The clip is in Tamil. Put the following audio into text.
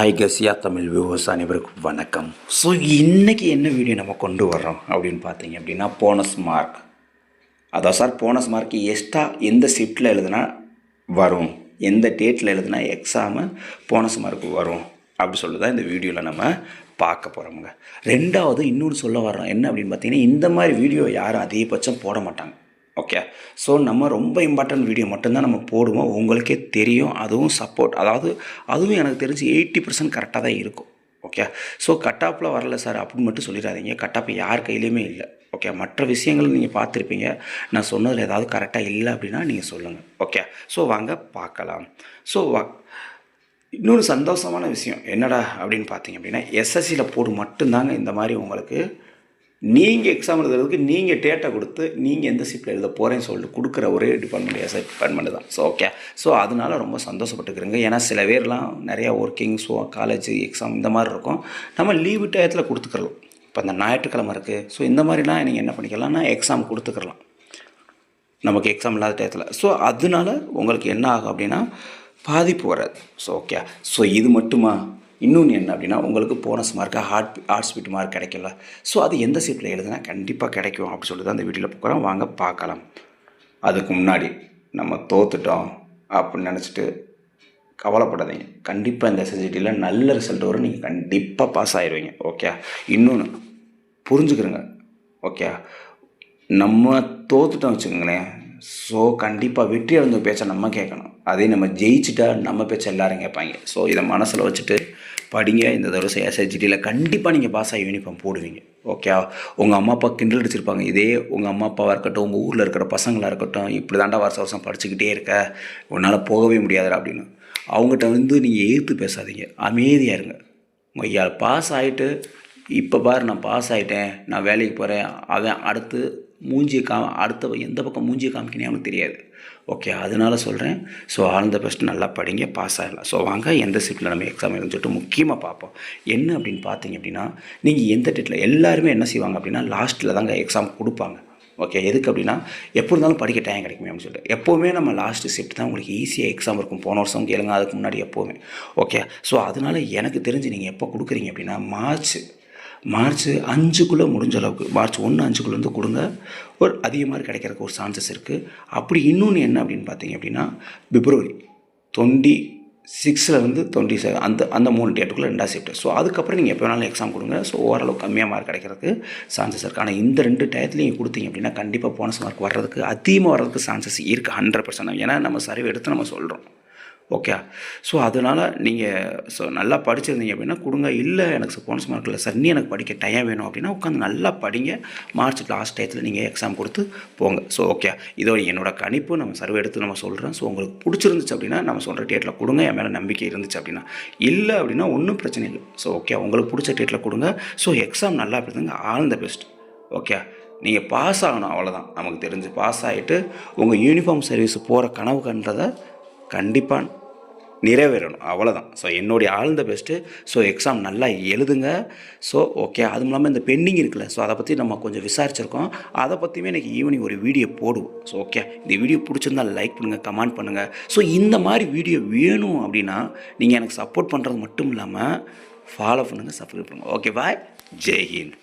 ஹாய் கசியா தமிழ் வியூவர்ஸ் அனைவருக்கும் வணக்கம். ஸோ இன்றைக்கி என்ன வீடியோ நம்ம கொண்டு வர்றோம் அப்படின்னு பார்த்தீங்க அப்படின்னா போனஸ் மார்க் அதான் சார் போனஸ் மார்க் எக்ஸ்ட்ரா எந்த ஷிஃப்ட்டில் எழுதுனா வரும்? எந்த டேட்டில் எழுதுனா எக்ஸாமு போனஸ் மார்க் வரும்? அப்படி சொல்லி தான் இந்த வீடியோவில் நம்ம பார்க்க போகிறோமுங்க ரெண்டாவது இன்னொன்று சொல்ல வர்றோம். என்ன அப்படின்னு பார்த்தீங்கன்னா இந்த மாதிரி வீடியோ யாரும் அதிகபட்சம் போட மாட்டாங்க. ஓகே ஸோ நம்ம ரொம்ப இம்பார்ட்டன்ட் வீடியோ மட்டும்தான் நம்ம போடுவோம். உங்களுக்கே தெரியும். அதுவும் சப்போர்ட் அதாவது அதுவும் எனக்கு தெரிஞ்சு எயிட்டி பர்சன்ட் கரெக்டாக தான் இருக்கும். ஓகே ஸோ கட்டாப்பில் வரல சார் அப்படின்னு மட்டும் சொல்லிடாதீங்க. கட்டாப்பு யார் கையிலையுமே இல்லை. ஓகே மற்ற விஷயங்கள் நீங்கள் பார்த்துருப்பீங்க. நான் சொன்னதில் ஏதாவது கரெக்டாக இல்லை அப்படின்னா நீங்கள் சொல்லுங்கள் ஓகே ஸோ வாங்க பார்க்கலாம். ஸோ வா இன்னொரு சந்தோஷமான விஷயம். என்னடா அப்படின்னு பார்த்தீங்க அப்படின்னா எஸ்எஸ்சியில் போடு மட்டும்தாங்க இந்த மாதிரி உங்களுக்கு நீங்கள் எக்ஸாம் எழுதுறதுக்கு நீங்கள் டேட்டா கொடுத்து நீங்கள் எந்த சீட்டில் எழுத போகிறேன்னு சொல்லிட்டு கொடுக்குற ஒரே டிபார்ட்மெண்ட் எஸ்ஐ டிபார்ட்மெண்ட் தான். ஸோ ஓகே ஸோ அதனால ரொம்ப சந்தோஷப்பட்டுக்கிறேங்க. ஏன்னா சில பேர்லாம் நிறையா ஒர்க்கிங் ஸோ காலேஜ் எக்ஸாம் இந்த மாதிரி இருக்கும். நம்ம லீவு டயத்தில் கொடுத்துக்கலாம் இப்போ இந்த ஞாயிற்றுக்கிழமை இருக்குது ஸோ இந்த மாதிரிலாம் நீங்கள் என்ன பண்ணிக்கலாம்னா எக்ஸாம் கொடுத்துக்கலாம் நமக்கு எக்ஸாம் இல்லாத டயத்தில். ஸோ அதனால உங்களுக்கு என்ன ஆகும் அப்படின்னா பாதிப்பு வராது. ஸோ ஓகே ஸோ இது மட்டுமா? இன்னொன்று என்ன அப்படின்னா உங்களுக்கு போனஸ் மார்க்காக ஹார்ட் ஹார்ட் ஸ்பீட் மார்க் கிடைக்கல ஸோ அது எந்த சீட்டில் எழுதுனா கண்டிப்பாக கிடைக்கும் அப்படி சொல்லிட்டு தான் அந்த வீட்டில் போகிறோம். வாங்க பார்க்கலாம். அதுக்கு முன்னாடி நம்ம தோத்துட்டோம் அப்படின்னு நினச்சிட்டு கவலைப்படாதீங்க. கண்டிப்பாக இந்த எஸ்எஸ்டியில் நல்ல ரிசல்ட் வரும். நீங்கள் கண்டிப்பாக பாஸ் ஆயிடுவீங்க ஓகே இன்னொன்று புரிஞ்சுக்கிறோங்க. ஓகே நம்ம தோத்துட்டோம் வச்சுக்கோங்களேன். ஸோ கண்டிப்பாக வெற்றி அடைஞ்ச பேச்சை நம்ம கேட்கணும். அதே நம்ம ஜெயிச்சிட்டா நம்ம பேச்சை எல்லாரும் கேட்பாங்க. ஸோ இதை மனசில் வச்சுட்டு படிங்க. இந்த தடவை எஸ்ஹெச்டியில் கண்டிப்பாக நீங்கள் பாஸ் ஆகி யூனிஃபார்ம் போடுவீங்க. ஓகே உங்கள் அம்மா அப்பா கிண்டல் அடிச்சிருப்பாங்க. இதே உங்கள் அம்மா அப்பாவாக இருக்கட்டும் உங்கள் ஊரில் இருக்கிற பசங்களாக இருக்கட்டும் இப்படி தாண்டா வருஷம் வருஷம் படிச்சுக்கிட்டே இருக்க. உன்னால் போகவே முடியாதுடா அப்படின்னு. அவங்ககிட்ட வந்து நீங்கள் எதிர்த்து பேசாதீங்க. அமைதியாக இருங்க. ஐயா பாஸ் ஆகிட்டு இப்போ பாரு நான் பாஸ் ஆகிட்டேன் நான் வேலைக்கு போகிறேன் அவன் அடுத்து மூஞ்சியை கா அடுத்த எந்த பக்கம் மூஞ்சியை காமிக்கனே அவனுக்கு தெரியாது. ஓகே அதனால சொல்கிறேன் ஸோ ஆல் த பெஸ்ட் நல்லா படிங்க பாஸ் ஆகிடலாம் ஸோ வாங்க எந்த சீட்டில் நம்ம எக்ஸாம் எழுதுன்னு சொல்லிட்டு முக்கியமாக பார்ப்போம். என்ன அப்படின்னு பார்த்தீங்க அப்படின்னா நீங்கள் எந்த டேட்டில் எல்லாருமே என்ன செய்வாங்க அப்படின்னா லாஸ்ட்டில் தாங்க எக்ஸாம் கொடுப்பாங்க. ஓகே எதுக்கு அப்படின்னா எப்போ இருந்தாலும் படிக்க டைம் கிடைக்குமே அப்படின்னு சொல்லிட்டு. எப்போவுமே நம்ம லாஸ்ட் ஷிஃப்ட் தான் உங்களுக்கு ஈஸியாக எக்ஸாம் இருக்கும். போன வருஷம் கேளுங்க அதுக்கு முன்னாடி எப்போவுமே. ஓகே ஸோ அதனால் எனக்கு தெரிஞ்சு நீங்கள் எப்போ கொடுக்குறீங்க அப்படின்னா மார்ச் மார்ச் அஞ்சுக்குள்ளே முடிஞ்ச அளவுக்கு மார்ச் ஒன்று அஞ்சுக்குள்ளேருந்து கொடுங்க. ஒரு அதிகமாக கிடைக்கிறதுக்கு ஒரு சான்சஸ் இருக்குது அப்படி இன்னொன்று என்ன அப்படின்னு பார்த்தீங்க அப்படின்னா பிப்ரவரி தொண்டி சிக்ஸில் வந்து டுவெண்ட்டி செவன் அந்த அந்த மூணு டேட்டுக்குள்ளே ரெண்டாவது ஷிஃப்ட் ஸோ அதுக்கப்புறம் நீங்கள் எப்போ வேணாலும் எக்ஸாம் கொடுங்க. ஸோ ஓரளவு கம்மியாக மார்க் கிடைக்கிறதுக்கு சான்சஸ் இருக்குது ஆனால் இந்த ரெண்டு டயத்துலையும் நீங்கள் கொடுத்தீங்க அப்படின்னா கண்டிப்பாக போனஸ் மார்க் வர்றதுக்கு அதிகமாக வர்றதுக்கு சான்சஸ் இருக்குது ஹண்ட்ரட் பர்சன்ட் ஏன்னா நம்ம சர்வே எடுத்து நம்ம சொல்கிறோம் ஓகே ஸோ அதனால் நீங்கள் ஸோ நல்லா படிச்சிருந்தீங்க அப்படின்னா கொடுங்க. இல்லை எனக்கு போனஸ் மார்க் இல்லை. சார் நீ எனக்கு படிக்க டைம் வேணும் அப்படின்னா உட்காந்து நல்லா படிங்க. மார்ச் லாஸ்ட் டயத்தில் நீங்கள் எக்ஸாம் கொடுத்து போங்க. ஸோ ஓகே இதோ என்னோட கணிப்பு நம்ம சர்வே எடுத்து நம்ம சொல்கிறோம் ஸோ உங்களுக்கு பிடிச்சிருந்துச்சு அப்படின்னா நம்ம சொல்கிற டேட்டில் கொடுங்க. என் மேலே நம்பிக்கை இருந்துச்சு அப்படின்னா. இல்லை அப்படின்னா ஒன்றும் பிரச்சனை இல்லை. ஸோ ஓகே உங்களுக்கு பிடிச்ச டேட்டில் கொடுங்க. ஸோ எக்ஸாம் நல்லா பண்ணுங்க ஆல் த பெஸ்ட் ஓகே நீங்கள் பாஸ் ஆகணும். அவ்வளோதான் நமக்கு தெரிஞ்சு பாஸ் ஆகிட்டு உங்கள் யூனிஃபார்ம் சர்வீஸ் போகிற கனவு கண்டதை கண்டிப்பாக நிறைவேறணும். அவ்வளோதான் ஸோ என்னுடைய ஆழ்ந்த பெஸ்ட்டு ஸோ எக்ஸாம் நல்லா எழுதுங்க. ஸோ ஓகே அதுவும் இல்லாமல் இந்த பெண்டிங் இருக்குல்ல. ஸோ அதை பற்றி நம்ம கொஞ்சம் விசாரிச்சிருக்கோம். அதை பற்றியுமே எனக்கு ஈவினிங் ஒரு வீடியோ போடுவோம். ஸோ ஓகே இந்த வீடியோ பிடிச்சிருந்தா லைக் பண்ணுங்கள் கமெண்ட் பண்ணுங்கள் ஸோ இந்த மாதிரி வீடியோ வேணும் அப்படின்னா நீங்கள் எனக்கு சப்போர்ட் பண்ணுறது மட்டும் இல்லாமல் ஃபாலோ பண்ணுங்கள் சப்ஸ்கிரைப் பண்ணுங்கள் ஓகே பாய் ஜெய் ஹிந்த்.